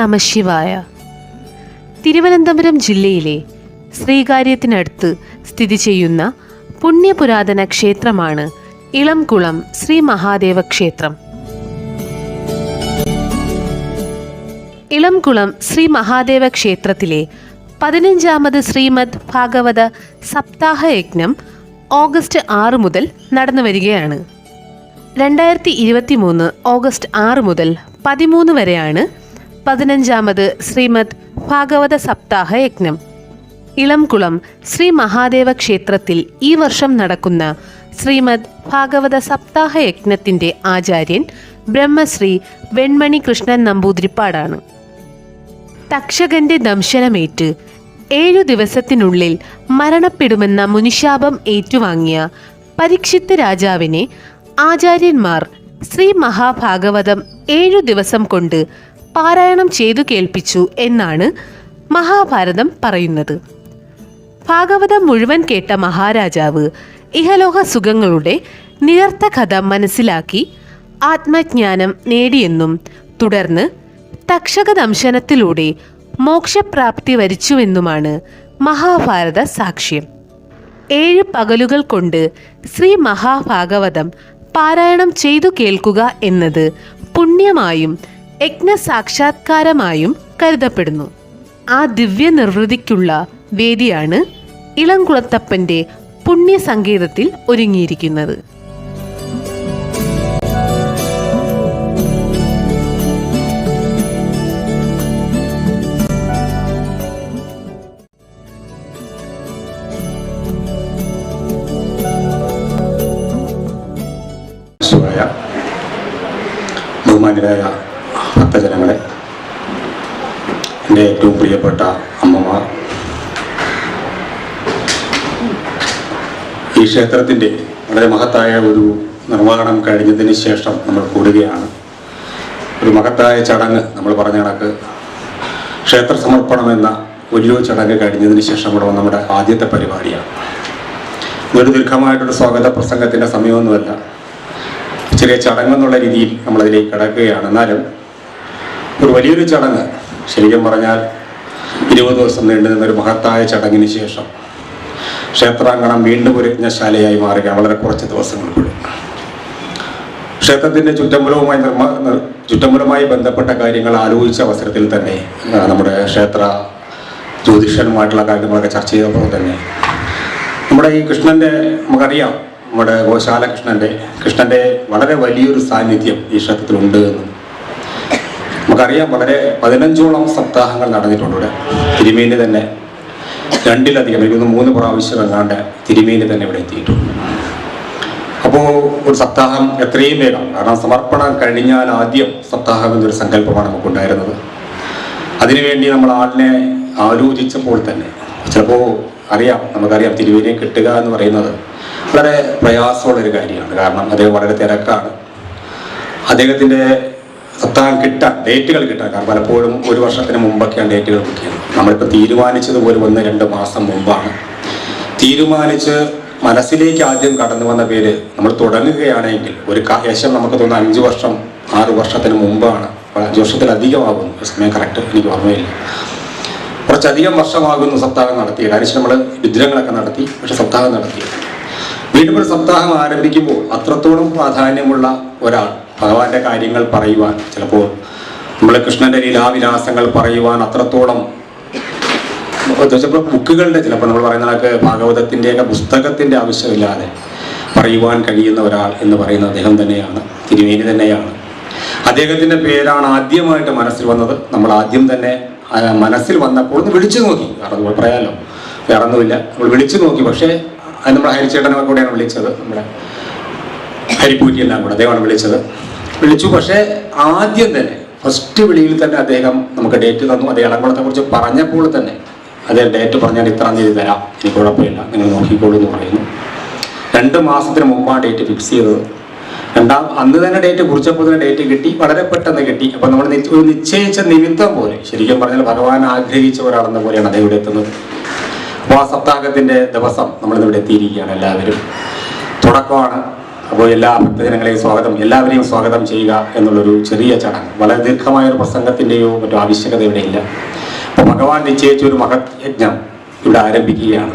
ഓം നമ ശിവായ. തിരുവനന്തപുരം ജില്ലയിലെ ശ്രീകാര്യത്തിനടുത്ത് സ്ഥിതി ചെയ്യുന്ന പുണ്യപുരാതന ക്ഷേത്രമാണ് ഇളംകുളം ശ്രീ മഹാദേവ ക്ഷേത്രം. ഇളംകുളം ശ്രീ മഹാദേവ ക്ഷേത്രത്തിലെ പതിനഞ്ചാമത് ശ്രീമദ് ഭാഗവത സപ്താഹ യജ്ഞം ഓഗസ്റ്റ് ആറ് മുതൽ നടന്നു വരികയാണ്. രണ്ടായിരത്തി ഇരുപത്തി മൂന്ന് ഓഗസ്റ്റ് ആറ് മുതൽ പതിമൂന്ന് വരെയാണ് പതിനഞ്ചാമത് ശ്രീമദ് ഭാഗവത സപ്താഹ യജ്ഞം. ഇളംകുളം ശ്രീ മഹാദേവ ക്ഷേത്രത്തിൽ ഈ വർഷം നടക്കുന്ന ശ്രീമദ് ഭാഗവത സപ്താഹ യജ്ഞത്തിന്റെ ആചാര്യൻ ബ്രഹ്മശ്രീ വെൺമണി കൃഷ്ണൻ നമ്പൂതിരിപ്പാടാണ്. തക്ഷകന്റെ ദംശനമേറ്റ് ഏഴു ദിവസത്തിനുള്ളിൽ മരണപ്പെടുമെന്ന മുനിശാപം ഏറ്റുവാങ്ങിയ പരീക്ഷിത്ത് രാജാവിനെ ആചാര്യന്മാർ ശ്രീ മഹാഭാഗവതം ഏഴു ദിവസം കൊണ്ട് പാരായണം ചെയ്തു കേൾപ്പിച്ചു എന്നാണ് മഹാഭാരതം പറയുന്നത്. ഭാഗവതം മുഴുവൻ കേട്ട മഹാരാജാവ് ഇഹലോക സുഖങ്ങളുടെ നിരർത്ഥ കഥ മനസ്സിലാക്കി ആത്മജ്ഞാനം നേടിയെന്നും തുടർന്ന് തക്ഷക ദംശനത്തിലൂടെ മോക്ഷപ്രാപ്തി വരിച്ചുവെന്നുമാണ് മഹാഭാരത സാക്ഷ്യം. ഏഴ് പകലുകൾ കൊണ്ട് ശ്രീ മഹാഭാഗവതം പാരായണം ചെയ്തു കേൾക്കുക എന്നത് പുണ്യമായും യജ്ഞസാക്ഷാത്കാരമായും കരുതപ്പെടുന്നു. ആ ദിവ്യ നിർവൃതിക്കുള്ള വേദിയാണ് ഇളംകുളത്തപ്പന്റെ പുണ്യസങ്കേതത്തിൽ ഒരുങ്ങിയിരിക്കുന്നത്. ശിവായ ബഹുമാന്യരായ ഭക്തജനങ്ങളെ എന്റെ ഏറ്റവും പ്രിയപ്പെട്ട അമ്മമാർ. ഈ ക്ഷേത്രത്തിന്റെ വളരെ മഹത്തായ ഒരു നിർവഹണം കഴിഞ്ഞതിന് ശേഷം നമ്മൾ കൂടുകയാണ്. ഒരു മഹത്തായ ചടങ്ങ് നമ്മൾ പറഞ്ഞ കണക്ക്. ക്ഷേത്ര സമർപ്പണം എന്ന ഒരു ചടങ്ങ് കഴിഞ്ഞതിന് ശേഷമുള്ള നമ്മുടെ ആദ്യത്തെ പരിപാടിയാണ്. ഇതൊരു ദീർഘമായിട്ടൊരു സ്വാഗത പ്രസംഗത്തിന്റെ സമയമൊന്നുമല്ല. ചെറിയ ചടങ്ങെന്നുള്ള രീതിയിൽ നമ്മളതിലേക്ക് കിടക്കുകയാണ്. എന്നാലും ഒരു വലിയൊരു ചടങ്ങ് ശരിക്കും പറഞ്ഞാൽ ഇരുപത് ദിവസം നീണ്ടു നിന്ന ഒരു മഹത്തായ ചടങ്ങിന് ശേഷം ക്ഷേത്രാങ്കണം വീണ്ടും ഒരു യജ്ഞശാലയായി മാറുക വളരെ കുറച്ച് ദിവസങ്ങൾക്കുള്ളിൽ ക്ഷേത്രത്തിന്റെ ചുറ്റമ്പലവുമായി നിർമ്മാ നിർ- ചുറ്റമ്പലവുമായി ബന്ധപ്പെട്ട കാര്യങ്ങൾ ആലോചിച്ച അവസരത്തിൽ തന്നെ നമ്മുടെ ക്ഷേത്ര ജ്യോതിഷന്മായിട്ടുള്ള കാര്യങ്ങളൊക്കെ ചർച്ച ചെയ്തപ്പോൾ തന്നെ നമ്മുടെ ഈ കൃഷ്ണന്റെ നമുക്കറിയാം നമ്മുടെ ഗോശാല കൃഷ്ണന്റെ. കൃഷ്ണന്റെ വളരെ വലിയൊരു സാന്നിധ്യം ഈ ക്ഷേത്രത്തിലുണ്ട് എന്ന്. നമുക്കറിയാം വളരെ പതിനഞ്ചോളം സപ്താഹങ്ങൾ നടന്നിട്ടുണ്ട് ഇവിടെ. തിരുമേനി തന്നെ രണ്ടിലധികം എനിക്ക് മൂന്ന് പ്രാവശ്യം എങ്ങാണ്ട് തിരുമേനി തന്നെ ഇവിടെ എത്തിയിട്ടുണ്ട്. അപ്പോൾ ഒരു സപ്താഹം എത്രയും വേഗം കാരണം സമർപ്പണം കഴിഞ്ഞാൽ ആദ്യം സപ്താഹം എന്നൊരു സങ്കല്പമാണ് നമുക്കുണ്ടായിരുന്നത്. അതിനുവേണ്ടി നമ്മൾ ആളിനെ ആലോചിച്ചപ്പോൾ തന്നെ ചിലപ്പോൾ അറിയാം നമുക്കറിയാം തിരുവേലിയെ കിട്ടുക എന്ന് പറയുന്നത് വളരെ പ്രയാസമുള്ളൊരു കാര്യമാണ്. കാരണം അദ്ദേഹം വളരെ തിരക്കാണ്. അദ്ദേഹത്തിന്റെ സപ്താഹം കിട്ടാൻ ഡേറ്റുകൾ കിട്ടാൻ കാരണം പലപ്പോഴും ഒരു വർഷത്തിന് മുമ്പൊക്കെയാണ് ഡേറ്റുകൾ ബുക്ക് ചെയ്യുന്നത് നമ്മളിപ്പോൾ തീരുമാനിച്ചത് ഒരു ഒന്ന് രണ്ട് മാസം മുമ്പാണ്. തീരുമാനിച്ച് മനസ്സിലേക്ക് ആദ്യം കടന്നു വന്ന പേര് നമ്മൾ തുടങ്ങുകയാണെങ്കിൽ ഒരു ശേഷം നമുക്ക് തോന്നുന്നു അഞ്ച് വർഷം ആറ് വർഷത്തിന് മുമ്പാണ്. അഞ്ച് വർഷത്തിലധികമാകുന്നു. സമയം കറക്റ്റ് എനിക്ക് ഓർമ്മയില്ല. കുറച്ചധികം വർഷമാകുന്നു സപ്താഹം നടത്തി അതിനുശേഷം നമ്മൾ വിദ്രങ്ങളൊക്കെ നടത്തി പക്ഷെ സപ്താഹം നടത്തി വീണ്ടും ഒരു സപ്താഹം ആരംഭിക്കുമ്പോൾ അത്രത്തോളം പ്രാധാന്യമുള്ള ഒരാൾ ഭഗവാന്റെ കാര്യങ്ങൾ പറയുവാൻ. ചിലപ്പോൾ നമ്മൾ കൃഷ്ണന്റെ ലീലാവിലാസങ്ങൾ പറയുവാൻ അത്രത്തോളം ചിലപ്പോൾ ബുക്കുകളുടെ ചിലപ്പോൾ നമ്മൾ പറയുന്ന കണക്ക് ഭാഗവതത്തിന്റെയൊക്കെ പുസ്തകത്തിന്റെ ആവശ്യമില്ലാതെ പറയുവാൻ കഴിയുന്ന ഒരാൾ എന്ന് പറയുന്നത് അദ്ദേഹം തന്നെയാണ് തിരുവേനി തന്നെയാണ്. അദ്ദേഹത്തിന്റെ പേരാണ് ആദ്യമായിട്ട് മനസ്സിൽ വന്നത്. നമ്മൾ ആദ്യം തന്നെ മനസ്സിൽ വന്നപ്പോൾ ഒന്ന് വിളിച്ചു നോക്കി. കാരണം നമ്മൾ പറയാമല്ലോ വേറെ ഒന്നുമില്ല. നമ്മൾ വിളിച്ചു നോക്കി. പക്ഷേ അത് നമ്മുടെ ഹരിച്ചേട്ടനെ കൂടെയാണ് വിളിച്ചത്. നമ്മുടെ ഹരിപ്പൂറ്റി എല്ലാം കൂടെ അദ്ദേഹമാണ് വിളിച്ചത്. വിളിച്ചു. പക്ഷേ ആദ്യം തന്നെ ഫസ്റ്റ് വിളിയിൽ തന്നെ അദ്ദേഹം നമുക്ക് ഡേറ്റ് തന്നു. അത് ഇളംകുളത്തെ കുറിച്ച് പറഞ്ഞപ്പോൾ തന്നെ അദ്ദേഹം ഡേറ്റ് പറഞ്ഞാൽ ഇത്രാം തീയതി തരാം. എനിക്ക് കുഴപ്പമില്ല. നിങ്ങൾ നോക്കിക്കോളൂ എന്ന് പറയുന്നു. രണ്ട് മാസത്തിന് മുമ്പാണ് ഡേറ്റ് ഫിക്സ് ചെയ്തത്. രണ്ടാം അന്ന് തന്നെ ഡേറ്റ് കുറിച്ചപ്പോൾ തന്നെ ഡേറ്റ് കിട്ടി. വളരെ പെട്ടെന്ന് കിട്ടി. അപ്പോൾ നമ്മൾ ഒരു നിശ്ചയിച്ച നിമിത്തം പോലെ ശരിക്കും പറഞ്ഞാൽ ഭഗവാൻ ആഗ്രഹിച്ച ഒരാളെന്ന പോലെയാണ് അദ്ദേഹം ഇവിടെ എത്തുന്നത്. അപ്പോൾ ആ സപ്താഹത്തിന്റെ ദിവസം നമ്മളിന്ന് ഇവിടെ എത്തിയിരിക്കുകയാണ് എല്ലാവരും. തുടക്കമാണ്. അപ്പോൾ എല്ലാ ഭക്തജനങ്ങളെയും സ്വാഗതം. എല്ലാവരെയും സ്വാഗതം ചെയ്യുക എന്നുള്ളൊരു ചെറിയ ചടങ്ങ്. വളരെ ദീർഘമായ ഒരു പ്രസംഗത്തിന്റെയോ മറ്റോ ആവശ്യകത ഇവിടെ ഇല്ല. അപ്പോൾ ഭഗവാൻ നിശ്ചയിച്ച ഒരു മഹത് യജ്ഞം ഇവിടെ ആരംഭിക്കുകയാണ്.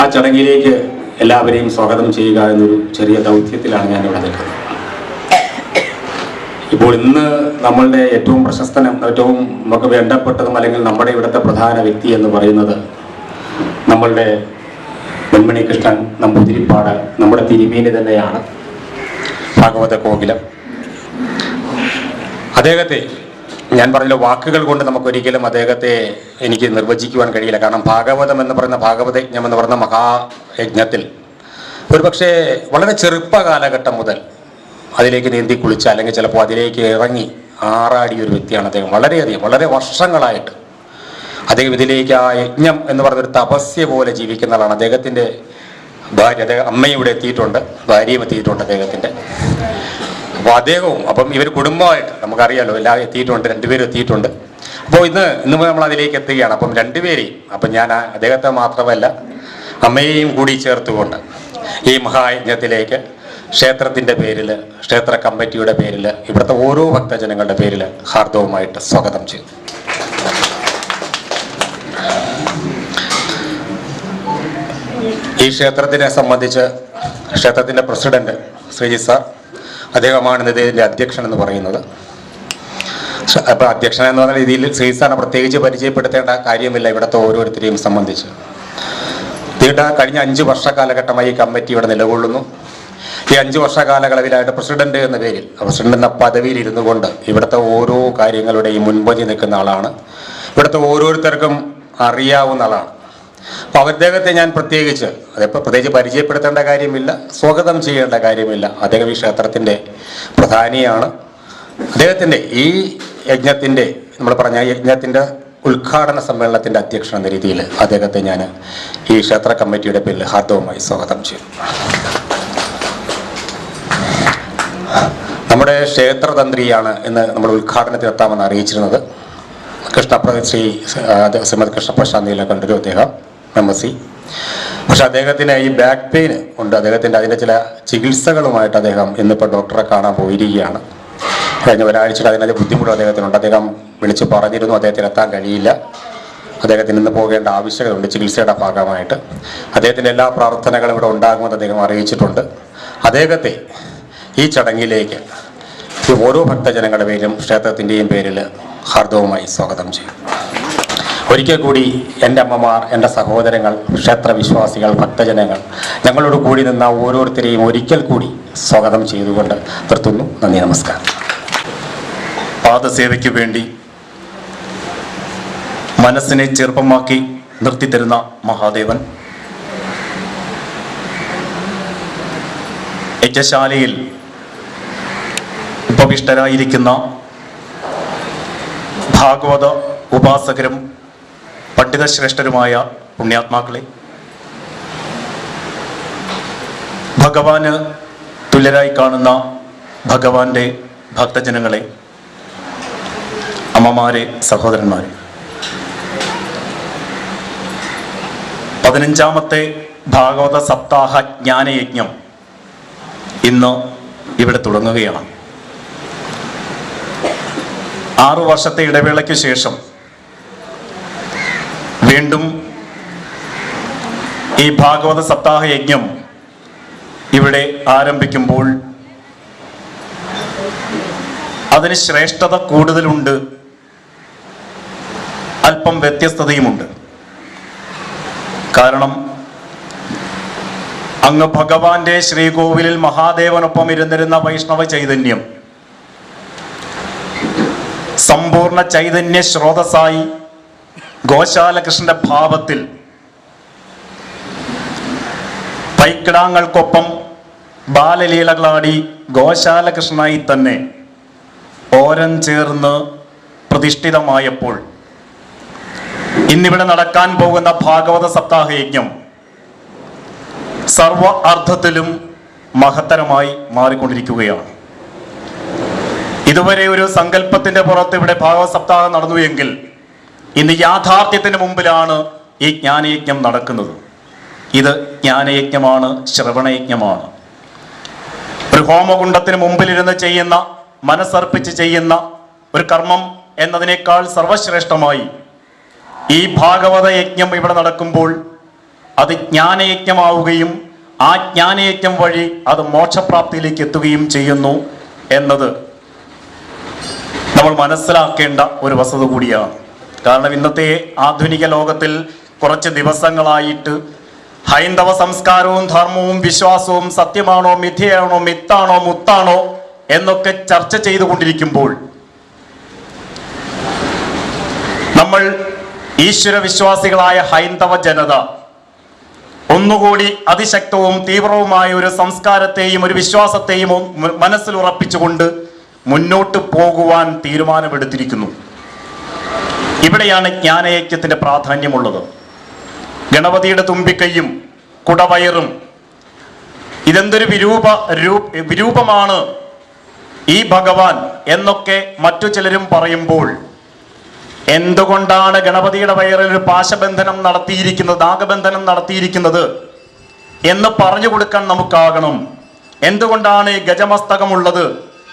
ആ ചടങ്ങിലേക്ക് എല്ലാവരെയും സ്വാഗതം ചെയ്യുക എന്നൊരു ചെറിയ ദൗത്യത്തിലാണ് ഞാൻ ഇവിടെ നിൽക്കുന്നത്. ഇപ്പോൾ ഇന്ന് നമ്മളുടെ ഏറ്റവും പ്രശസ്തനും ഏറ്റവും നമുക്ക് വേണ്ടപ്പെട്ടതും അല്ലെങ്കിൽ നമ്മുടെ ഇവിടുത്തെ പ്രധാന വ്യക്തി എന്ന് പറയുന്നത് നമ്മളുടെ വെൺമണി കൃഷ്ണൻ നമ്പൂതിരിപ്പാട് നമ്മുടെ തിരുമേനി തന്നെയാണ്. ഭാഗവത കോകിലം. അദ്ദേഹത്തെ ഞാൻ പറഞ്ഞ വാക്കുകൾ കൊണ്ട് നമുക്കൊരിക്കലും അദ്ദേഹത്തെ എനിക്ക് നിർവചിക്കുവാൻ കഴിയില്ല. കാരണം ഭാഗവതം എന്ന് പറയുന്ന ഭാഗവത യജ്ഞം എന്ന് പറയുന്ന മഹായജ്ഞത്തിൽ ഒരുപക്ഷെ വളരെ ചെറുപ്പ കാലഘട്ടം മുതൽ അതിലേക്ക് നീന്തി കുളിച്ച അല്ലെങ്കിൽ ചിലപ്പോൾ അതിലേക്ക് ഇറങ്ങി ആറാടിയ ഒരു വ്യക്തിയാണ് അദ്ദേഹം. വളരെയധികം വളരെ വർഷങ്ങളായിട്ട് അദ്ദേഹം ഇതിലേക്ക് ആ യജ്ഞം എന്ന് പറഞ്ഞൊരു തപസ്യ പോലെ ജീവിക്കുന്ന ആളാണ് അദ്ദേഹത്തിന്റെ ഭാര്യ അദ്ദേഹം അമ്മയും ഇവിടെ എത്തിയിട്ടുണ്ട്. ഭാര്യയും എത്തിയിട്ടുണ്ട് അദ്ദേഹത്തിന്റെ അപ്പോൾ അദ്ദേഹവും അപ്പം ഇവർ കുടുംബമായിട്ട് നമുക്കറിയാലോ എല്ലാം എത്തിയിട്ടുണ്ട് രണ്ടുപേരും എത്തിയിട്ടുണ്ട്. അപ്പോൾ ഇന്ന് ഇന്ന് നമ്മൾ അതിലേക്ക് എത്തുകയാണ്. അപ്പം രണ്ടുപേരെയും അപ്പം ഞാൻ അദ്ദേഹത്തെ മാത്രമല്ല അമ്മയെയും കൂടി ചേർത്തുകൊണ്ട് ഈ മഹായജ്ഞത്തിലേക്ക് ക്ഷേത്രത്തിന്റെ പേരിൽ ക്ഷേത്ര കമ്മിറ്റിയുടെ പേരിൽ ഇവിടുത്തെ ഓരോ ഭക്തജനങ്ങളുടെ പേരിൽ ഹാർദവുമായിട്ട് സ്വാഗതം ചെയ്തു ഈ ക്ഷേത്രത്തിനെ സംബന്ധിച്ച് ക്ഷേത്രത്തിന്റെ പ്രസിഡന്റ് ശ്രീജി സാർ അദ്ദേഹമാണ് ഇതിന്റെ അധ്യക്ഷൻ എന്ന് പറയുന്നത്. അപ്പോൾ അധ്യക്ഷൻ എന്ന് പറഞ്ഞ രീതിയിൽ ശ്രീ സാറിനെ പ്രത്യേകിച്ച് പരിചയപ്പെടുത്തേണ്ട കാര്യമില്ല ഇവിടുത്തെ ഓരോരുത്തരെയും സംബന്ധിച്ച്. നീണ്ട കഴിഞ്ഞ അഞ്ച് വർഷ കാലഘട്ടമായി ഈ കമ്മിറ്റി ഇവിടെ നിലകൊള്ളുന്നു. ഈ അഞ്ച് വർഷ കാലയളവിലായിട്ട് പ്രസിഡന്റ് എന്ന പേരിൽ പ്രസിഡന്റ് എന്ന പദവിയിൽ ഇരുന്നു കൊണ്ട് ഇവിടുത്തെ ഓരോ കാര്യങ്ങളുടെയും മുൻപന്തി നിൽക്കുന്ന ആളാണ്. ഇവിടുത്തെ ഓരോരുത്തർക്കും അറിയാവുന്ന ആളാണ്. അപ്പോൾ അദ്ദേഹത്തെ ഞാൻ പ്രത്യേകിച്ച് അതിപ്പോൾ പ്രത്യേകിച്ച് പരിചയപ്പെടുത്തേണ്ട കാര്യമില്ല സ്വാഗതം ചെയ്യേണ്ട കാര്യമില്ല. അദ്ദേഹം ഈ ക്ഷേത്രത്തിന്റെ പ്രധാനിയാണ്. അദ്ദേഹത്തിന്റെ ഈ യജ്ഞത്തിന്റെ നമ്മൾ പറഞ്ഞ യജ്ഞത്തിന്റെ ഉദ്ഘാടന സമ്മേളനത്തിന്റെ അധ്യക്ഷൻ എന്ന രീതിയിൽ അദ്ദേഹത്തെ ഞാൻ ഈ ക്ഷേത്ര കമ്മിറ്റിയുടെ പേരിൽ ഹാർദവുമായി സ്വാഗതം ചെയ്തു നമ്മുടെ ക്ഷേത്രതന്ത്രിയാണ് ഇന്ന് നമ്മൾ ഉദ്ഘാടനത്തിനെത്താമെന്ന് അറിയിച്ചിരുന്നത്. കൃഷ്ണപ്ര ശ്രീ ശ്രീമതി കൃഷ്ണപ്രശാന്തിയിലെ കണ്ടൊരു അദ്ദേഹം. എം സി പക്ഷെ അദ്ദേഹത്തിന് ഈ ബാക്ക് പെയിൻ ഉണ്ട്. അദ്ദേഹത്തിന്റെ അതിന്റെ ചില ചികിത്സകളുമായിട്ട് അദ്ദേഹം ഇന്നിപ്പോൾ ഡോക്ടറെ കാണാൻ പോയിരിക്കുകയാണ്. കഴിഞ്ഞ ഒരാഴ്ച അതിനകത്ത് ബുദ്ധിമുട്ട് അദ്ദേഹത്തിനുണ്ട്. അദ്ദേഹം വിളിച്ച് പറഞ്ഞിരുന്നു അദ്ദേഹത്തിന് എത്താൻ കഴിയില്ല. അദ്ദേഹത്തിന് ഇന്ന് പോകേണ്ട ആവശ്യകതയുണ്ട് ചികിത്സയുടെ ഭാഗമായിട്ട്. അദ്ദേഹത്തിന്റെ എല്ലാ പ്രാർത്ഥനകളും ഇവിടെ ഉണ്ടാകുമെന്ന് അദ്ദേഹം അറിയിച്ചിട്ടുണ്ട്. അദ്ദേഹത്തെ ഈ ചടങ്ങിലേക്ക് ഓരോ ഭക്തജനങ്ങളുടെ പേരിലും ക്ഷേത്രത്തിന്റെയും പേരിൽ ഹാർദവുമായി സ്വാഗതം ചെയ്യും ഒരിക്കൽ കൂടി എന്റെ അമ്മമാർ എന്റെ സഹോദരങ്ങൾ ക്ഷേത്രവിശ്വാസികൾ ഭക്തജനങ്ങൾ ഞങ്ങളോട് കൂടി നിന്ന ഓരോരുത്തരെയും ഒരിക്കൽ കൂടി സ്വാഗതം ചെയ്തുകൊണ്ട് നിർത്തുന്നു. നന്ദി നമസ്കാരം. പാദസേവയ്ക്ക് വേണ്ടി മനസ്സിനെ ചെറുപ്പമാക്കി നിർത്തിത്തരുന്ന മഹാദേവൻ യജ്ഞശാലയിൽ ഉപവിഷ്ടരായിരിക്കുന്ന ഭാഗവത ഉപാസകരും പണ്ഡിതശ്രേഷ്ഠരുമായ പുണ്യാത്മാക്കളെ ഭഗവാന് തുല്യരായി കാണുന്ന ഭഗവാന്റെ ഭക്തജനങ്ങളെ അമ്മമാരെ സഹോദരന്മാരെ. പതിനഞ്ചാമത്തെ ഭാഗവത സപ്താഹ ജ്ഞാനയജ്ഞം ഇന്ന് ഇവിടെ തുടങ്ങുകയാണ്. ആറു വർഷത്തെ ഇടവേളയ്ക്ക് ശേഷം വീണ്ടും ഈ ഭാഗവത സപ്താഹ യജ്ഞം ഇവിടെ ആരംഭിക്കുമ്പോൾ അതിന് ശ്രേഷ്ഠത കൂടുതലുണ്ട് അല്പം വ്യത്യസ്തതയുമുണ്ട്. കാരണം അങ്ങ് ഭഗവാന്റെ ശ്രീകോവിലിൽ മഹാദേവനൊപ്പം ഇരുന്നിരുന്ന വൈഷ്ണവ ചൈതന്യം സമ്പൂർണ ചൈതന്യ സ്രോതസ്സായി ഗോശാലകൃഷ്ണന്റെ ഭാവത്തിൽ പൈക്കിടാങ്ങൾക്കൊപ്പം ബാലലീലകളാടി ഗോശാലകൃഷ്ണനായി തന്നെ ഓരം ചേർന്ന് പ്രതിഷ്ഠിതമായപ്പോൾ ഇന്നിവിടെ നടക്കാൻ പോകുന്ന ഭാഗവത സപ്താഹ യജ്ഞം സർവ അർത്ഥത്തിലും മഹത്തരമായി മാറിക്കൊണ്ടിരിക്കുകയാണ്. ഇതുവരെ ഒരു സങ്കല്പത്തിന്റെ പുറത്ത് ഇവിടെ ഭാഗവത സപ്താഹം നടന്നു എങ്കിൽ ഇന്ന് യാഥാർത്ഥ്യത്തിന് മുമ്പിലാണ് ഈ ജ്ഞാനയജ്ഞം നടക്കുന്നത്. ഇത് ജ്ഞാനയജ്ഞമാണ് ശ്രവണയജ്ഞമാണ്. ഹോമകുണ്ടത്തിന് മുമ്പിലിരുന്ന് ചെയ്യുന്ന മനസ്സർപ്പിച്ച് ചെയ്യുന്ന ഒരു കർമ്മം എന്നതിനേക്കാൾ സർവശ്രേഷ്ഠമായി ഈ ഭാഗവത യജ്ഞം ഇവിടെ നടക്കുമ്പോൾ അത് ജ്ഞാനയജ്ഞമാവുകയും ആ ജ്ഞാനയജ്ഞം വഴി അത് മോക്ഷപ്രാപ്തിയിലേക്ക് എത്തുകയും ചെയ്യുന്നു എന്നത് നമ്മൾ മനസ്സിലാക്കേണ്ട ഒരു വസ്തുത കൂടിയാണ്. കാരണം ഇന്നത്തെ ആധുനിക ലോകത്തിൽ കുറച്ച് ദിവസങ്ങളായിട്ട് ഹൈന്ദവ സംസ്കാരവും ധർമ്മവും വിശ്വാസവും സത്യമാണോ മിഥ്യയാണോ മിത്താണോ മുത്താണോ എന്നൊക്കെ ചർച്ച ചെയ്തുകൊണ്ടിരിക്കുമ്പോൾ നമ്മൾ ഈശ്വര വിശ്വാസികളായ ഹൈന്ദവ ജനത ഒന്നുകൂടി അതിശക്തവും തീവ്രവുമായ ഒരു സംസ്കാരത്തെയും ഒരു വിശ്വാസത്തെയും മനസ്സിലുറപ്പിച്ചുകൊണ്ട് മുന്നോട്ട് പോകുവാൻ തീരുമാനമെടുത്തിരിക്കുന്നു. ഇവിടെയാണ് ജ്ഞാനയജ്ഞത്തിന്റെ പ്രാധാന്യമുള്ളത്. ഗണപതിയുടെ തുമ്പിക്കൈയും കുടവയറും ഇതെന്തൊരു വിരൂപ രൂപ വിരൂപമാണ് ഈ ഭഗവാൻ എന്നൊക്കെ മറ്റു ചിലരും പറയുമ്പോൾ എന്തുകൊണ്ടാണ് ഗണപതിയുടെ വയറിൽ ഒരു പാശബന്ധനം നടത്തിയിരിക്കുന്നത് നാഗബന്ധനം നടത്തിയിരിക്കുന്നത് എന്ന് പറഞ്ഞു കൊടുക്കാൻ നമുക്കാകണം. എന്തുകൊണ്ടാണ് ഈ ഗജമസ്തകമുള്ളത്?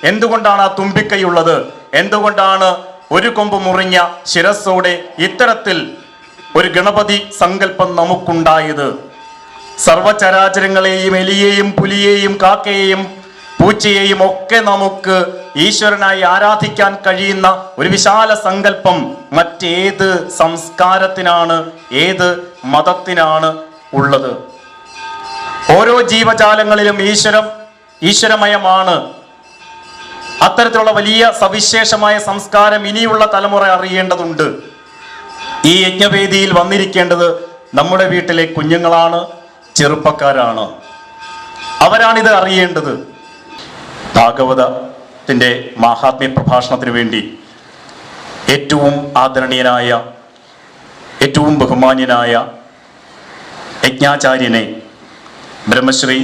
എന്തുകൊണ്ടാണ് ആ തുമ്പിക്കൈയുള്ളത് എന്തുകൊണ്ടാണ് ഒരു കൊമ്പ് മുറിഞ്ഞ ശിരസോടെ ഇത്തരത്തിൽ ഒരു ഗണപതി സങ്കല്പം നമുക്കുണ്ടായത്. സർവചരാചരങ്ങളെയും എലിയെയും പുലിയെയും കാക്കയെയും പൂച്ചയെയും ഒക്കെ നമുക്ക് ഈശ്വരനായി ആരാധിക്കാൻ കഴിയുന്ന ഒരു വിശാല സങ്കല്പം മറ്റേത് സംസ്കാരത്തിനാണ് ഏത് മതത്തിനാണ് ഉള്ളത്. ഓരോ ജീവജാലങ്ങളിലും ഈശ്വരം ഈശ്വരമയമാണ്. അത്തരത്തിലുള്ള വലിയ സവിശേഷമായ സംസ്കാരം ഇനിയുള്ള തലമുറ അറിയേണ്ടതുണ്ട്. ഈ യജ്ഞവേദിയിൽ വന്നിരിക്കേണ്ടത് നമ്മുടെ വീട്ടിലെ കുഞ്ഞുങ്ങളാണ് ചെറുപ്പക്കാരാണ്. അവരാണിത് അറിയേണ്ടത്. ഭാഗവതത്തിന്റെ മഹാത്മ്യ പ്രഭാഷണത്തിന് വേണ്ടി ഏറ്റവും ആദരണീയനായ ഏറ്റവും ബഹുമാന്യനായ യജ്ഞാചാര്യനെ ബ്രഹ്മശ്രീ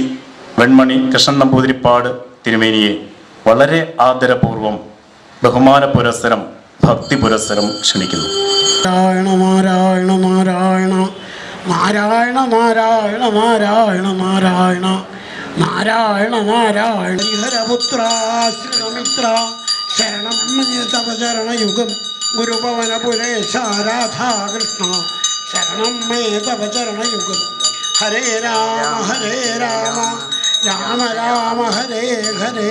വെൺമണി കൃഷ്ണൻ നമ്പൂതിരിപ്പാട് തിരുമേനിയെ വളരെ ആദരപൂർവം ബഹുമാന പുരസ്സരം ഭക്തി പുരസ്സരം ക്ഷണിക്കുന്നു. നാരായണ നാരായണ നാരായണ നാരായണ നാരായണ നാരായണ നാരായണ നാരായണ നാരായണ. ഹരപുത്രാശ്രിതമിത്ര ശരണം തപചരണയുഗം ഗുരുഭവന പുരേശാരാധാകൃഷ്ണ ശരണം മേ തപചരണയുഗം ഹരേ രാമ ഹരേ രാമ രാമ രാമ ഹരേ ഹരേ.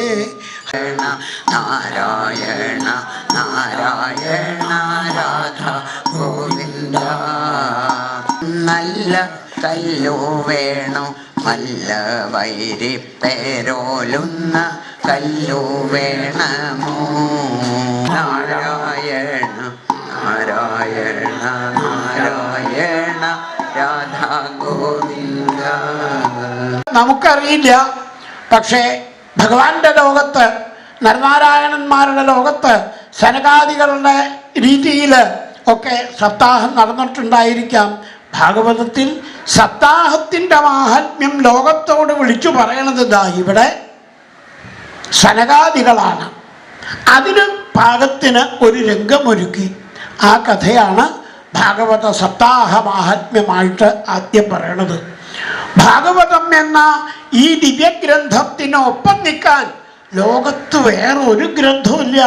നാരായണ നാരായണ രാധ ഗോവിന്ദ. നല്ല കല്ലു വേണു നല്ല വൈരിപ്പേരോലുന്ന കല്ലു വേണമോ? നാരായണ നാരായണ നാരായണ രാധ ഗോവിന്ദ. നമുക്കറിയില്ല പക്ഷേ ഭഗവാന്റെ ലോകത്ത് നരനാരായണന്മാരുടെ ലോകത്ത് സനകാദികളുടെ രീതിയിൽ ഒക്കെ സപ്താഹം നടന്നിട്ടുണ്ടായിരിക്കാം. ഭാഗവതത്തിൽ സപ്താഹത്തിന്റെ മാഹാത്മ്യം ലോകത്തോട് വിളിച്ചു പറയണത് ഇതാ ഇവിടെ സനകാദികളാണ്. അതിന് പാകത്തിന് ഒരു രംഗമൊരുക്കി. ആ കഥയാണ് ഭാഗവത സപ്താഹ മാഹാത്മ്യമായിട്ട് ആദ്യം പറയണത്. ഭാഗവതം എന്ന ഈ ദിവ്യഗ്രന്ഥത്തിനൊപ്പം നിൽക്കാൻ ലോകത്ത് വേറെ ഒരു ഗ്രന്ഥമില്ല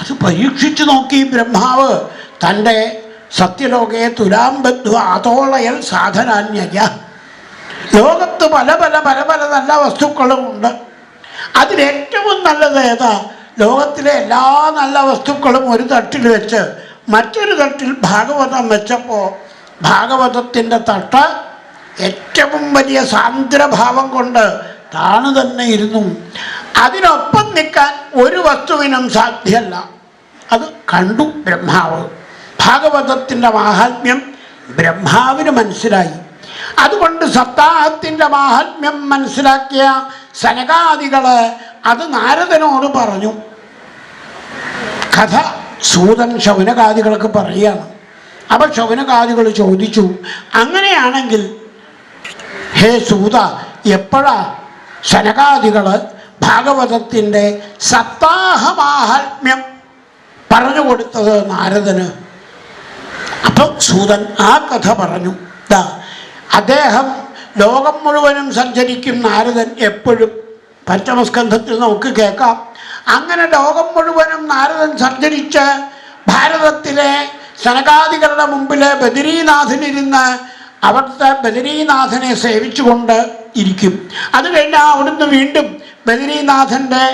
അത് പരീക്ഷിച്ചു നോക്കി ബ്രഹ്മാവ്. തന്റെ സത്യലോകയെ തുലാം ബന്ധു ആതോളയൽ സാധനാന്യജ. ലോകത്ത് പല പല പല പല നല്ല വസ്തുക്കളും ഉണ്ട്. അതിലേറ്റവും നല്ലത് ഏതാ? ലോകത്തിലെ എല്ലാ നല്ല വസ്തുക്കളും ഒരു തട്ടിൽ വെച്ച് മറ്റൊരു തട്ടിൽ ഭാഗവതം വെച്ചപ്പോൾ ഭാഗവതത്തിന്റെ തട്ട് ഏറ്റവും വലിയ സാന്ദ്രഭാവം കൊണ്ട് താണു തന്നെ ഇരുന്നു. അതിനൊപ്പം നിൽക്കാൻ ഒരു വസ്തുവിനും സാധ്യമല്ല അത് കണ്ടു ബ്രഹ്മാവ്. ഭാഗവതത്തിന്റെ മാഹാത്മ്യം ബ്രഹ്മാവിന് മനസ്സിലായി. അതുകൊണ്ട് സപ്താഹത്തിന്റെ മാഹാത്മ്യം മനസ്സിലാക്കിയ സനകാദികൾ അത് നാരദനോട് പറഞ്ഞു. കഥ സൂതൻ ശൗനകാദികൾക്ക് പറയുകയാണ്. അപ്പോൾ ശൗനകാദികൾ ചോദിച്ചു അങ്ങനെയാണെങ്കിൽ ഹേ സൂത എപ്പോഴാ ശനകാദികൾ ഭാഗവതത്തിന്റെ സപ്താഹമാഹാത്മ്യം പറഞ്ഞു കൊടുത്തത് നാരദന്? അപ്പം സൂതൻ ആ കഥ പറഞ്ഞു. ദാ അദ്ദേഹം ലോകം മുഴുവനും സഞ്ചരിക്കും നാരദൻ എപ്പോഴും. പഞ്ചമസ്കന്ധത്തിൽ നമുക്ക് കേൾക്കാം. അങ്ങനെ ലോകം മുഴുവനും നാരദൻ സഞ്ചരിച്ച് ഭാരതത്തിലെ സനകാദികളുടെ മുമ്പിൽ ബദരീനാഥനിരുന്ന് അവിടുത്തെ ബദരീനാഥനെ സേവിച്ചുകൊണ്ട് ഇരിക്കും. അത് കഴിഞ്ഞാൽ അവിടുന്ന് വീണ്ടും ബദരീനാഥന്റെ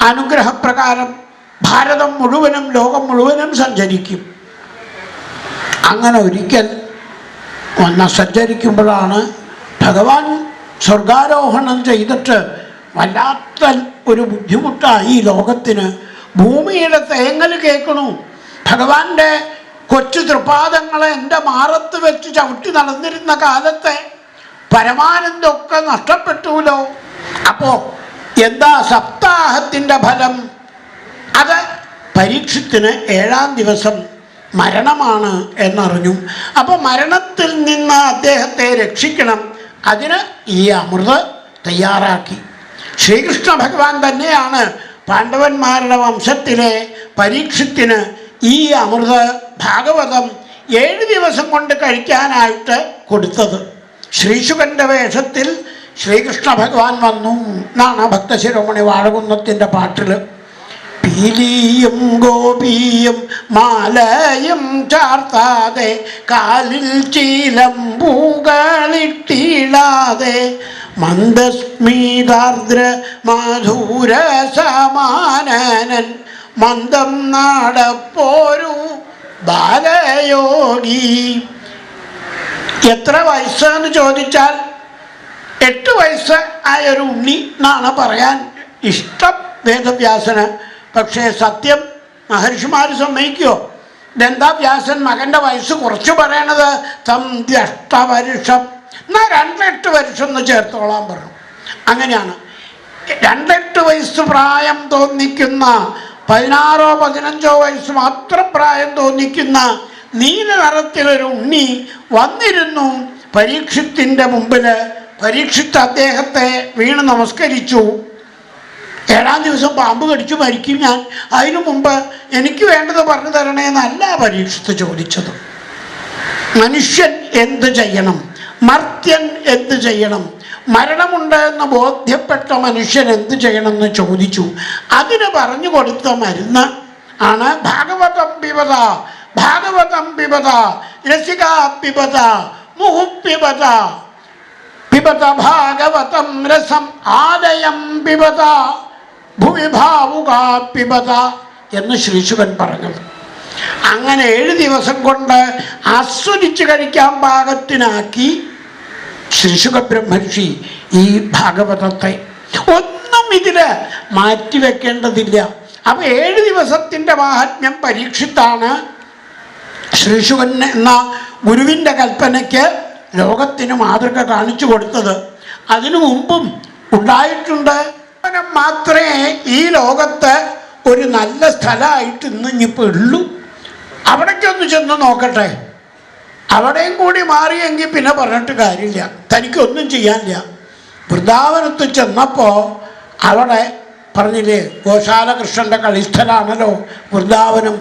അനുഗ്രഹപ്രകാരം ഭാരതം മുഴുവനും ലോകം മുഴുവനും സഞ്ചരിക്കും. അങ്ങനെ ഒരിക്കൽ വന്ന സഞ്ചരിക്കുമ്പോഴാണ് ഭഗവാൻ സ്വർഗാരോഹണം ചെയ്തിട്ട് വല്ലാത്ത ഒരു ബുദ്ധിമുട്ടായി ഈ ലോകത്തിന്. ഭൂമിയുടെ തേങ്ങൽ കേൾക്കണു. ഭഗവാന്റെ കൊച്ചു തൃപാദങ്ങളെ എന്റെ മാറത്ത് വെച്ച് ചവിട്ടി നടന്നിരുന്ന കാലത്തെ പരമാനന്ദമൊക്കെ നഷ്ടപ്പെട്ടുല്ലോ. അപ്പോ എന്താ സപ്താഹത്തിന്റെ ഫലം? അത് പരീക്ഷത്തിന് ഏഴാം ദിവസം മരണമാണ് എന്നറിഞ്ഞു. അപ്പോൾ മരണത്തിൽ നിന്ന് അദ്ദേഹത്തെ രക്ഷിക്കണം. അതിന് ഈ അമൃത് തയ്യാറാക്കി. ശ്രീകൃഷ്ണ ഭഗവാൻ തന്നെയാണ് പാണ്ഡവന്മാരുടെ വംശത്തിലെ പരീക്ഷത്തിന് ഈ അമൃത് ഭാഗവതം ഏഴ് ദിവസം കൊണ്ട് കഴിക്കാനായിട്ട് കൊടുത്തത്. ശ്രീശുഖന്റെ വേഷത്തിൽ ശ്രീകൃഷ്ണ ഭഗവാൻ വന്നു. എന്നാണ് ഭക്തശിരോമണി വാഴകുന്നത്തിന്റെ പാട്ടിൽ പീലിയും ഗോപിയും മാലയും ചാർത്താതെ കാലിൽ ചീലം പൂകളിട്ടിടാതെ മന്ദസ്മിതാർദ്ര മധുര സമാനനൻ മന്ദം നാടപ്പോരു ബാലയോഗി. എത്ര വയസ്സെന്ന് ചോദിച്ചാൽ എട്ട് വയസ്സ് ആയൊരു ഉണ്ണി എന്നാണ് പറയാൻ ഇഷ്ടം വേദവ്യാസന്. പക്ഷേ സത്യം മഹർഷിമാർ സമ്മതിക്കുമോ ഇതെന്താ വ്യാസൻ മകന്റെ വയസ്സ് കുറച്ച് പറയണത്? തം ദ്യഷ്ടവരുഷം. എന്നാൽ രണ്ടെട്ട് വർഷം എന്ന് ചേർത്തോളാൻ പറഞ്ഞു. അങ്ങനെയാണ്. രണ്ടെട്ട് വയസ്സ് പ്രായം തോന്നിക്കുന്ന പതിനാറോ പതിനഞ്ചോ വയസ്സ് മാത്രം പ്രായം തോന്നിക്കുന്ന നീല നിറത്തിലൊരു ഉണ്ണി വന്നിരുന്നു. പരീക്ഷത്തിന്റെ മുമ്പിൽ പരീക്ഷിച്ച് അദ്ദേഹത്തെ വീണ് നമസ്കരിച്ചു. ഏഴാം ദിവസം പാമ്പ് കടിച്ചു മരിക്കും ഞാൻ. അതിനു മുമ്പ് എനിക്ക് വേണ്ടത് പറഞ്ഞു തരണേന്നല്ല പരീക്ഷത്ത് ചോദിച്ചത്. മനുഷ്യൻ എന്ത് ചെയ്യണം? മർത്യൻ എന്ത് ചെയ്യണം? മരണമുണ്ട് എന്ന് ബോധ്യപ്പെട്ട മനുഷ്യൻ എന്ത് ചെയ്യണമെന്ന് ചോദിച്ചു. അതിന് പറഞ്ഞു കൊടുത്ത മരുന്ന് ആണ് ഭാഗവതം പിബത ഭാഗവതം പിബത രസിക പിബത മുഹുപ്പിബത പിബത ഭാഗവതം രസം ആലയം പിബത ഭൂവിഭാവുക എന്ന് ശ്രീശുവൻ പറഞ്ഞത്. അങ്ങനെ ഏഴ് ദിവസം കൊണ്ട് ആസ്വദിച്ച് കഴിക്കാൻ പാകത്തിനാക്കി ശ്രീശുഖ ബ്രഹ്മർഷി ഈ ഭാഗവതത്തെ ഒന്നും ഇതിൽ മാറ്റിവെക്കേണ്ടതില്ല അപ്പൊ ഏഴ് ദിവസത്തിന്റെ മാഹാത്മ്യം പരീക്ഷിത്താണ് ശ്രീശുവൻ എന്ന ഗുരുവിന്റെ കൽപ്പനയ്ക്ക് ലോകത്തിന് മാതൃക കാണിച്ചു കൊടുത്തത്. അതിനു മുമ്പും ഉണ്ടായിട്ടുണ്ട്. മാത്രമേ ഈ ലോകത്ത് ഒരു നല്ല സ്ഥലമായിട്ട് ഇന്ന് ഇനിയിപ്പോൾ ഉള്ളൂ. അവിടേക്കൊന്ന് ചെന്ന് നോക്കട്ടെ. അവിടെയും കൂടി മാറിയെങ്കിൽ പിന്നെ പറഞ്ഞിട്ട് കാര്യമില്ല. തനിക്കൊന്നും ചെയ്യാനില്ല. വൃന്ദാവനത്ത് ചെന്നപ്പോൾ അവിടെ പറഞ്ഞില്ലേ ഗോശാലകൃഷ്ണന്റെ കളിസ്ഥലാണല്ലോ വൃന്ദാവനം.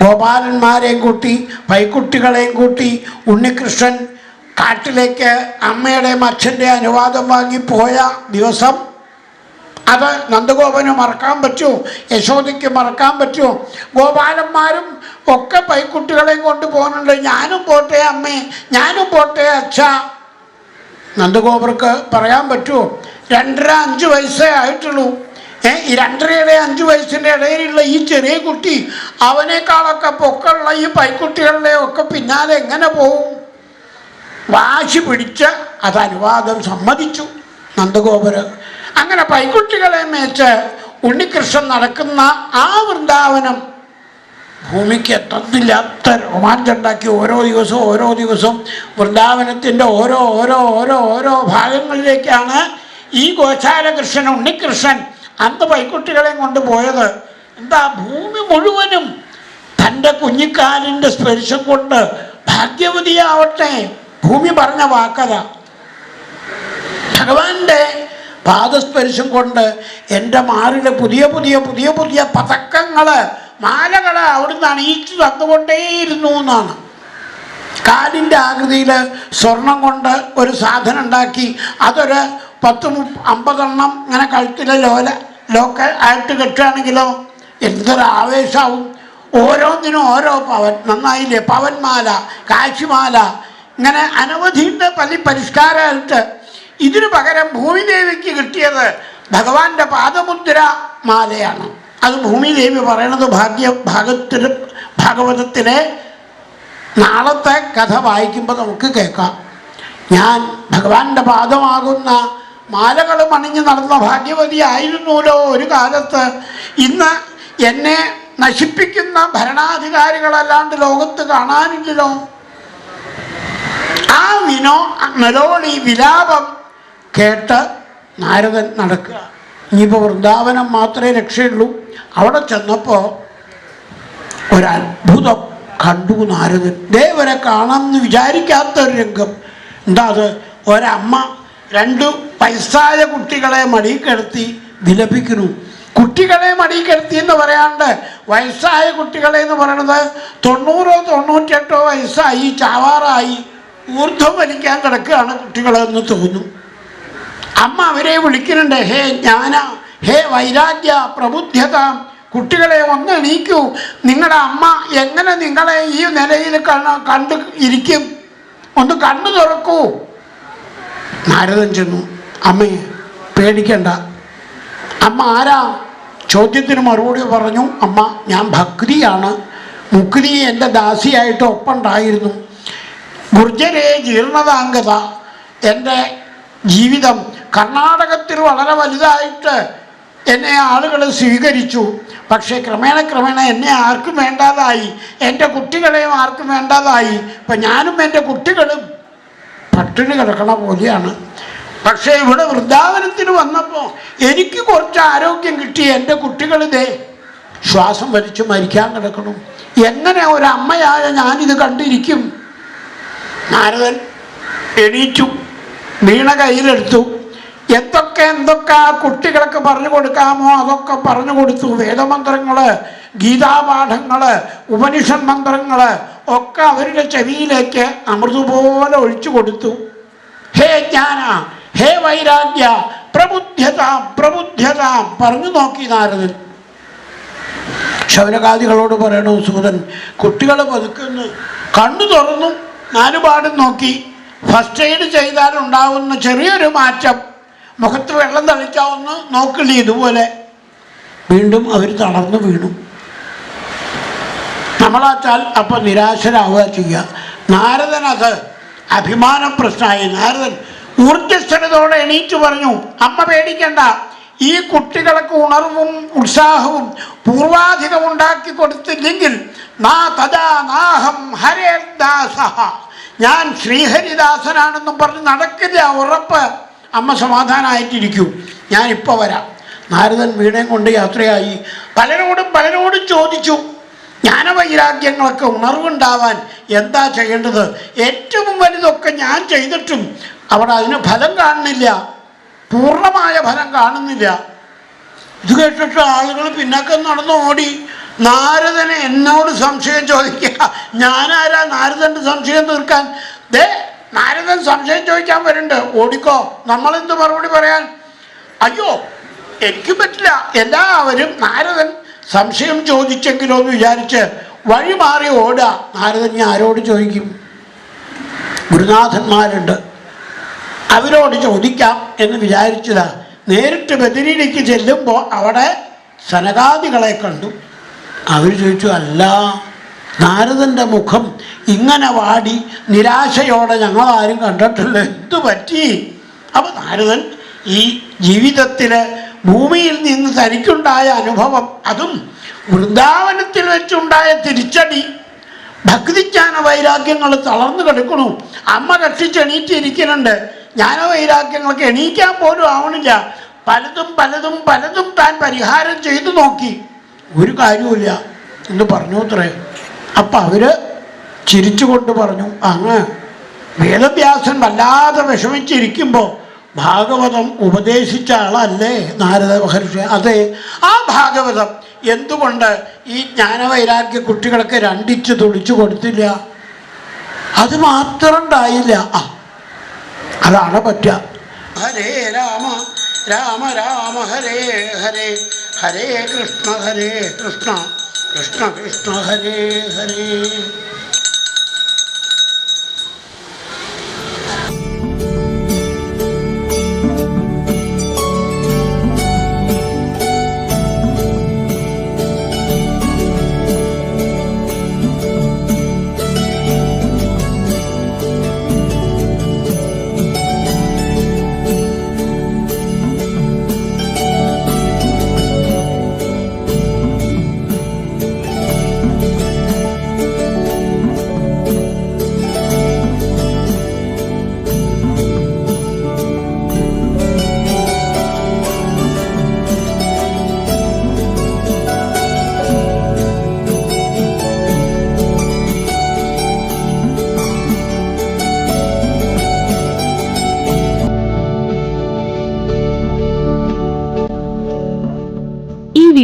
ഗോപാലന്മാരെയും കൂട്ടി പൈക്കുട്ടികളെയും കൂട്ടി ഉണ്ണികൃഷ്ണൻ കാട്ടിലേക്ക് അമ്മയുടെയും അച്ഛന്റെയും അനുവാദം വാങ്ങി പോയ ദിവസം അത് നന്ദഗോപന് മറക്കാൻ പറ്റുമോ യശോദയ്ക്ക് മറക്കാൻ പറ്റുമോ ഗോപാലന്മാരും ഒക്കെ പൈക്കുട്ടികളെയും കൊണ്ട് പോകുന്നുണ്ട്. ഞാനും പോട്ടെ അമ്മേ ഞാനും പോട്ടെ അച്ഛ. നന്ദഗോപർക്ക് പറയാൻ പറ്റുമോ രണ്ടര അഞ്ച് വയസ്സേ ആയിട്ടുള്ളൂ. ഏ ഈ രണ്ടരയുടെ അഞ്ച് വയസ്സിന്റെ ഇടയിലുള്ള ഈ ചെറിയ കുട്ടി അവനേക്കാളൊക്കെ പൊക്കമുള്ള ഈ പൈക്കുട്ടികളുടെ ഒക്കെ പിന്നാലെ എങ്ങനെ പോവും? വാശി പിടിച്ച് അത് അനുവാദം സമ്മതിച്ചു നന്ദഗോപുര് അങ്ങനെ പൈക്കുട്ടികളെ മേച്ച് ഉണ്ണികൃഷ്ണൻ നടക്കുന്ന ആ വൃന്ദാവനം ഭൂമിക്ക് എത്തുന്നില്ലാത്ത രോമാഞ്ചുണ്ടാക്കി ഓരോ ദിവസവും ഓരോ ദിവസവും വൃന്ദാവനത്തിന്റെ ഓരോ ഓരോ ഓരോ ഓരോ ഭാഗങ്ങളിലേക്കാണ് ഈ ഗോശാലകൃഷ്ണൻ ഉണ്ണികൃഷ്ണൻ അന്ന് പൈക്കുട്ടികളെയും കൊണ്ട് പോയത്. എന്താ ഭൂമി മുഴുവനും തന്റെ കുഞ്ഞിക്കാലിന്റെ സ്പർശം കൊണ്ട് ഭാഗ്യവതിയാവട്ടെ? ഭൂമി പറഞ്ഞ വാക്കത. ഭഗവാന്റെ പാദസ്പർശം കൊണ്ട് എന്റെ മാറിലെ പുതിയ പുതിയ പുതിയ പുതിയ പതക്കങ്ങൾ മാലകൾ അവിടുന്ന് അണിയിച്ചു തന്നുകൊണ്ടേയിരുന്നു എന്നാണ്. കാലിന്റെ ആകൃതിയിൽ സ്വർണം കൊണ്ട് ഒരു സാധനം ഉണ്ടാക്കി അതൊരു പത്ത് അമ്പതെണ്ണം ഇങ്ങനെ കഴുത്തിലെ ലോല ലോക്ക ആയിട്ട് കെട്ടുകയാണെങ്കിലോ എന്തൊരു ആവേശമാവും ഓരോന്നിനും ഓരോ പവൻ നന്നായില്ലേ? പവൻമാല കാശിമാല ഇങ്ങനെ അനവധിയുണ്ട് പല പരിഷ്കാരമായിട്ട് ഇതിനു പകരം ഭൂമിദേവിക്ക് കിട്ടിയത് ഭഗവാന്റെ പാദമുദ്ര മാലയാണ്. അത് ഭൂമിദേവി പറയണത് ഭാഗ്യ ഭാഗത്തിന് ഭാഗവതത്തിലെ നാളത്തെ കഥ വായിക്കുമ്പോൾ നമുക്ക് കേൾക്കാം. ഞാൻ ഭഗവാന്റെ പാദമാകുന്ന മാലകളും മണിഞ്ഞ് നടന്ന ഭാഗ്യവതി ആയിരുന്നുല്ലോ ഒരു കാലത്ത്. ഇന്ന് എന്നെ നശിപ്പിക്കുന്ന ഭരണാധികാരികളല്ലാണ്ട് ലോകത്ത് കാണാനില്ലല്ലോ. ആ വിനോ നലോളി വിലാപം കേട്ട് നാരദൻ നടക്കുക. ഇനിയിപ്പോൾ വൃന്ദാവനം മാത്രമേ രക്ഷയുള്ളൂ. അവിടെ ചെന്നപ്പോൾ ഒരത്ഭുതം കണ്ടു നാരദൻ. ദേവരെ കാണാം എന്ന് വിചാരിക്കാത്ത ഒരു രംഗം. എന്താ അത്? ഒരമ്മ രണ്ട് പൈസായ കുട്ടികളെ മടി കിടത്തി വിലപിക്കുന്നു. കുട്ടികളെ മടി കിടത്തി എന്ന് പറയാണ്ട് വയസ്സായ കുട്ടികളെ എന്ന് പറയണത് തൊണ്ണൂറോ തൊണ്ണൂറ്റെട്ടോ വയസ്സായി ചാവാറായി ഊർധ്വം വലിക്കാൻ കിടക്കുകയാണ് കുട്ടികളെന്ന് തോന്നും അമ്മ അവരെ വിളിക്കുന്നുണ്ട് ഹേ ജ്ഞാന ഹേ വൈരാഗ്യ പ്രബുദ്ധ്യത കുട്ടികളെ ഒന്ന് എണീക്കൂ. നിങ്ങളുടെ അമ്മ എങ്ങനെ നിങ്ങളെ ഈ നിലയിൽ കണ കണ്ട് ഇരിക്കും? ഒന്ന് കണ്ണു തുറക്കൂ. നാരദൻ ചെന്നു അമ്മയെ പേടിക്കണ്ട. അമ്മ ആരാ? ചോദ്യത്തിന് മറുപടി പറഞ്ഞു അമ്മ ഞാൻ ഭക്തിയാണ്. മുക്തി എന്റെ ദാസിയായിട്ട് ഒപ്പുണ്ടായിരുന്നു. ഗുർജരെ ജീർണതാംഗത. എന്റെ ജീവിതം കർണാടകത്തിൽ വളരെ വലുതായിട്ട് എന്നെ ആളുകൾ സ്വീകരിച്ചു. പക്ഷേ ക്രമേണ ക്രമേണ എന്നെ ആർക്കും വേണ്ടാതായി. എന്റെ കുട്ടികളെയും ആർക്കും വേണ്ടാതായി. ഇപ്പം ഞാനും എന്റെ കുട്ടികളും പട്ടിണി കിടക്കണ പോലെയാണ്. പക്ഷേ ഇവിടെ വൃന്ദാവനത്തിന് വന്നപ്പോൾ എനിക്ക് കുറച്ച് ആരോഗ്യം കിട്ടി. എന്റെ കുട്ടികൾ ഇതേ ശ്വാസം വലിച്ചു മരിക്കാൻ കിടക്കണം. എങ്ങനെ ഒരമ്മയായ ഞാനിത് കണ്ടിരിക്കും? നാരദൻ എണീറ്റു. വീണ കയ്യിലെടുത്തു. എന്തൊക്കെ എന്തൊക്കെ ആ കുട്ടികൾക്ക് പറഞ്ഞു കൊടുക്കാമോ അതൊക്കെ പറഞ്ഞു കൊടുത്തു. വേദമന്ത്രങ്ങൾ ഗീതാപാഠങ്ങൾ ഉപനിഷൻ മന്ത്രങ്ങൾ ഒക്കെ അവരുടെ ചെവിയിലേക്ക് അമൃതുപോലെ ഒഴിച്ചു കൊടുത്തു. ഹേ ജ്ഞാന ഹേ വൈരാഗ്യ പ്രബുദ്ധ്യത പ്രബുദ്ധ്യത പറഞ്ഞു നോക്കി നാരദൻ. ശൗനകാദികളോട് പറയണു സൂതൻ കുട്ടികൾ പതുക്കുന്നു കണ്ണു തുറന്നു നാലുപാടും നോക്കി. ഫസ്റ്റ് എയ്ഡ് ചെയ്താൽ ഉണ്ടാവുന്ന ചെറിയൊരു മാറ്റം മുഖത്ത് വെള്ളം തളിക്കാവുന്ന നോക്കില്ല ഇതുപോലെ. വീണ്ടും അവർ തളർന്നു വീണു. നമ്മളാച്ചാൽ അപ്പം നിരാശരാവുക ചെയ്യുക. നാരദനത് അഭിമാന പ്രശ്നമായി. നാരദൻ ഊർജസ്വലതയോടെ എണീറ്റ് പറഞ്ഞു അമ്മ പേടിക്കണ്ട. ഈ കുട്ടികൾക്ക് ഉണർവും ഉത്സാഹവും പൂർവാധികം ഉണ്ടാക്കി കൊടുത്തില്ലെങ്കിൽ നാ തഥാ നാഹം ഹരേദാസ ഞാൻ ശ്രീഹരിദാസനാണെന്നും പറഞ്ഞ് നടക്കില്ല ഉറപ്പ്. അമ്മ സമാധാനമായിട്ടിരിക്കൂ ഞാനിപ്പോൾ വരാം. നാരദൻ വീണയും കൊണ്ട് യാത്രയായി. പലരോടും പലരോടും ചോദിച്ചു. ജ്ഞാനവൈരാഗ്യങ്ങളൊക്കെ ഉണർവുണ്ടാവാൻ എന്താ ചെയ്യേണ്ടത്? ഏറ്റവും വലുതൊക്കെ ഞാൻ ചെയ്തിട്ടും അവിടെ അതിന് ഫലം കാണുന്നില്ല. പൂർണമായ ഫലം കാണുന്നില്ല. ഇത് കേട്ടിട്ട് ആളുകൾ പിന്നൊക്കെ നടന്നു ഓടി. നാരദനെ എന്നോട് സംശയം ചോദിക്കുക. ഞാനാരാ നാരദന്റെ സംശയം തീർക്കാൻ? ദേ നാരദൻ സംശയം ചോദിക്കാൻ വരുന്നുണ്ട്. ഓടിക്കോ. നമ്മൾ നമ്മളെന്ത് മറുപടി പറയാൻ? അയ്യോ എനിക്ക് പറ്റില്ല. എല്ലാവരും നാരദൻ സംശയം ചോദിച്ചെങ്കിലോ എന്ന് വിചാരിച്ച് വഴി മാറി ഓടുക. നാരദൻ ഞാൻ ആരോട് ചോദിക്കും? ഗുരുനാഥന്മാരുണ്ട്. അവരോട് ചോദിക്കാം എന്ന് വിചാരിച്ചതാ. നേരിട്ട് ബദരിയിലേക്ക് ചെല്ലുമ്പോൾ അവിടെ സനകാദികളെ കണ്ടു. അവർ ചോദിച്ചു അല്ല നാരദന്റെ മുഖം ഇങ്ങനെ വാടി നിരാശയോടെ ഞങ്ങളാരും കണ്ടിട്ടില്ല. എന്തു പറ്റി? അപ്പോൾ നാരദൻ ഈ ജീവിതത്തിൽ ഭൂമിയിൽ നിന്ന് തനിക്കുണ്ടായ അനുഭവം അതും വൃന്ദാവനത്തിൽ വെച്ചുണ്ടായ തിരിച്ചടി ഭക്തിജ്ഞാന വൈരാഗ്യങ്ങൾ തളർന്നു കിടക്കണു അമ്മ രക്ഷിച്ച് എണീറ്റിരിക്കുന്നുണ്ട്. ജ്ഞാന വൈരാഗ്യങ്ങൾക്ക് എണീക്കാൻ പോലും ആവണില്ല. പലതും പലതും പലതും താൻ പരിഹാരം ചെയ്തു നോക്കി. ഒരു കാര്യവുമില്ല. എന്ന് പറഞ്ഞു അത്രേ. അപ്പം അവർ ചിരിച്ചുകൊണ്ട് പറഞ്ഞു അങ്ങ് വേദവ്യാസൻ വല്ലാതെ വിഷമിച്ചിരിക്കുമ്പോൾ ഭാഗവതം ഉപദേശിച്ച ആളല്ലേ നാരദ മഹർഷി? അതെ ആ ഭാഗവതം. എന്തുകൊണ്ട് ഈ ജ്ഞാനവൈരാഗ്യ കുട്ടികൾക്ക് രണ്ടിച്ച് തുടിച്ചു കൊടുത്തില്ല? അത് മാത്രം ഉണ്ടായില്ല. ആ അതാണ് പറ്റുക. ഹരേ രാമ രാമ രാമ ഹരേ ഹരേ ഹരേ കൃഷ്ണ ഹരേ കൃഷ്ണ. കൃഷ്ണ കൃഷ്ണ ഹരേ ഹരേ.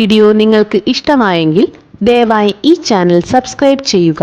വീഡിയോ നിങ്ങൾക്ക് ഇഷ്ടമായെങ്കിൽ ദയവായി ഈ ചാനൽ സബ്സ്ക്രൈബ് ചെയ്യുക.